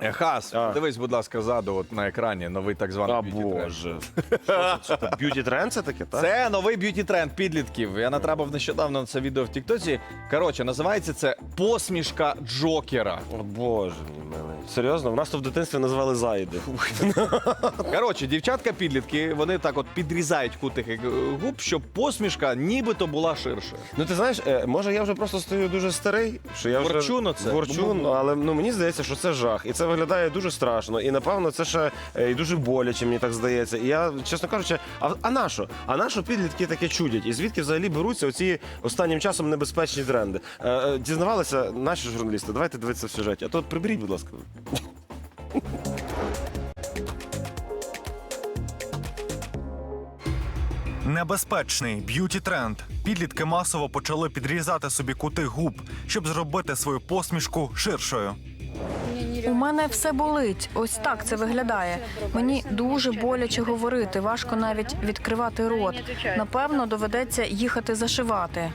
Е, Хас, А. дивись, будь ласка, ззаду, от на екрані новий так званий А б'юті тренд. боже. Що це? Це б'юті тренд це таке, так? Це новий б'юті тренд підлітків. Я натрапив нещодавно на це відео в Тіктоці. Коротше, називається це посмішка Джокера. О боже мій милий. Серйозно, в нас то в дитинстві називали зайди. Коротше, дівчатка-підлітки, вони так от підрізають кутики губ, щоб посмішка нібито була ширшою. Ну ти знаєш, е, може я вже просто стою дуже старий, що я вже Ворчу на це. Ворчу, ну, але ну мені здається, що це жах, і це виглядає дуже страшно. І напевно це ще е, і дуже боляче, мені так здається. І я, чесно кажучи, а, а на що? А на що підлітки таке чудять? І звідки взагалі беруться оці останнім часом небезпечні тренди? Е, е, дізнавалися наші журналісти. Давайте дивитися в сюжеті. А то приберіть, будь ласка. Небезпечний б'юті тренд. Підлітки масово почали підрізати собі кути губ, щоб зробити свою посмішку ширшою. У мене все болить. Ось так це виглядає. Мені дуже боляче говорити, важко навіть відкривати рот. Напевно, доведеться їхати зашивати.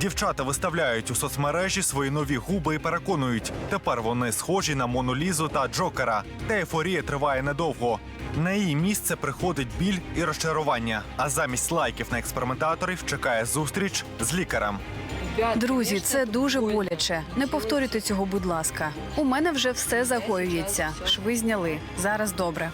Дівчата виставляють у соцмережі свої нові губи і переконують, тепер вони схожі на Монолізу та Джокера. Та ейфорія триває недовго. На її місце приходить біль і розчарування. А замість лайків на експериментаторів чекає зустріч з лікарем. Друзі, це дуже боляче. Не повторюйте цього, будь ласка. У мене вже все загоюється. Шви зняли. Зараз добре.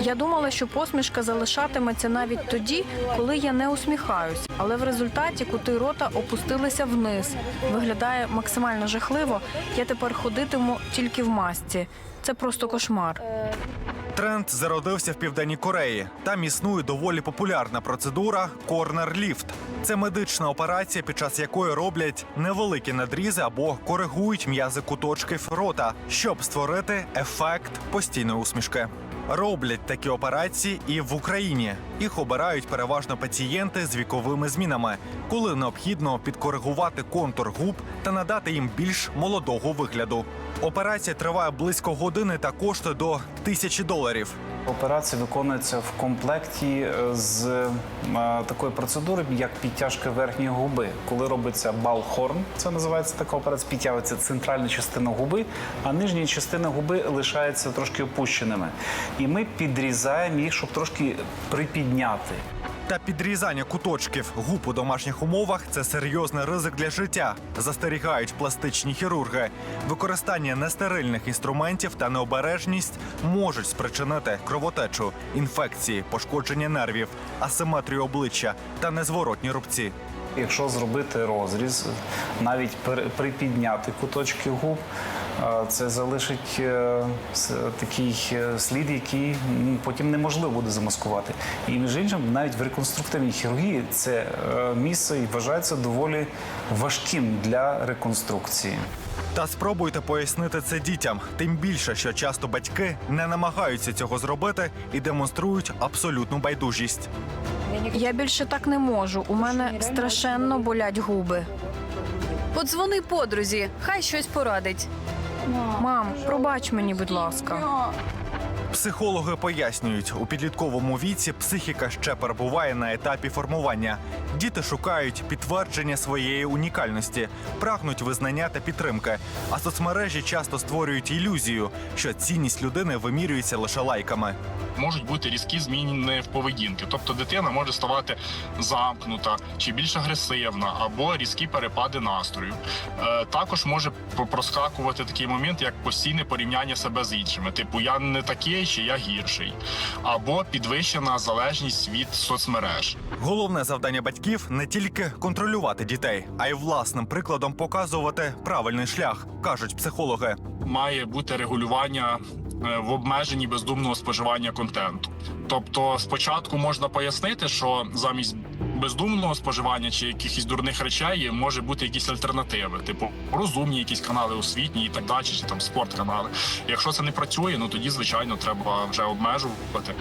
Я думала, що посмішка залишатиметься навіть тоді, коли я не усміхаюсь. Але в результаті кути рота опустилися вниз. Виглядає максимально жахливо. Я тепер ходитиму тільки в масці. Це просто кошмар. Тренд зародився в південній Кореї. Там існує доволі популярна процедура корнер-ліфт. Це медична операція, під час якої роблять невеликі надрізи або коригують м'язи куточків рота, щоб створити ефект постійної усмішки. Роблять такі операції і в Україні. Їх обирають переважно пацієнти з віковими змінами, коли необхідно підкоригувати контур губ та надати їм більш молодого вигляду. Операція триває близько години та коштує до тисячі доларів. Операція виконується в комплекті е, з такою такої процедури, як підтяжка верхньої губи. Коли робиться балхорн, це називається така операція, підтягується центральна частина губи, а нижня частина губи лишається трошки опущеними. І ми підрізаємо їх, щоб трошки припідняти. Та підрізання куточків губ у домашніх умовах це серйозний ризик для життя. Застерігають пластичні хірурги. Використання нестерильних інструментів та необережність можуть спричинити кровотечу, інфекції, пошкодження нервів, асиметрію обличчя та незворотні рубці. Якщо зробити розріз, навіть припідняти куточки губ, це залишить е, такий е, слід, який потім неможливо буде замаскувати. І між іншим, навіть в реконструктивній хірургії це е, місце і вважається доволі важким для реконструкції. Та спробуйте пояснити це дітям, тим більше, що часто батьки не намагаються цього зробити і демонструють абсолютну байдужість. Я більше так не можу. У мене страшенно болять губи. Подзвони подрузі, хай щось порадить. Мам, пробач мені, будь ласка. Психологи пояснюють, у підлітковому віці психіка ще перебуває на етапі формування. Діти шукають підтвердження своєї унікальності, прагнуть визнання та підтримки. А соцмережі часто створюють ілюзію, що цінність людини вимірюється лише лайками. можуть бути різкі зміни в поведінки. Тобто дитина може ставати замкнута чи більш агресивна, або різкі перепади настрою. Е, також може проскакувати такий момент, як постійне порівняння себе з іншими. Типу, я не такий чи я гірший, або підвищена залежність від соцмереж. Головне завдання батьків не тільки контролювати дітей, а й власним прикладом показувати правильний шлях, кажуть психологи. має бути регулювання е, в обмеженні бездумного споживання контенту. Тобто, спочатку можна пояснити, що замість бездумного споживання чи якихось дурних речей може бути якісь альтернативи, типу розумні якісь канали освітні і так далі, чи там спортканали. Якщо це не працює, ну тоді звичайно треба вже обмежувати.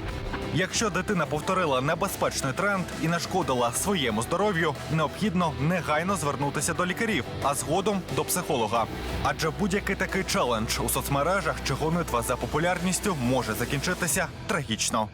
Якщо дитина повторила небезпечний тренд і нашкодила своєму здоров'ю, необхідно негайно звернутися до лікарів, а згодом до психолога. Адже будь-який такий челендж у соцмережах чи гонитва за популярністю може закінчитися трагічно.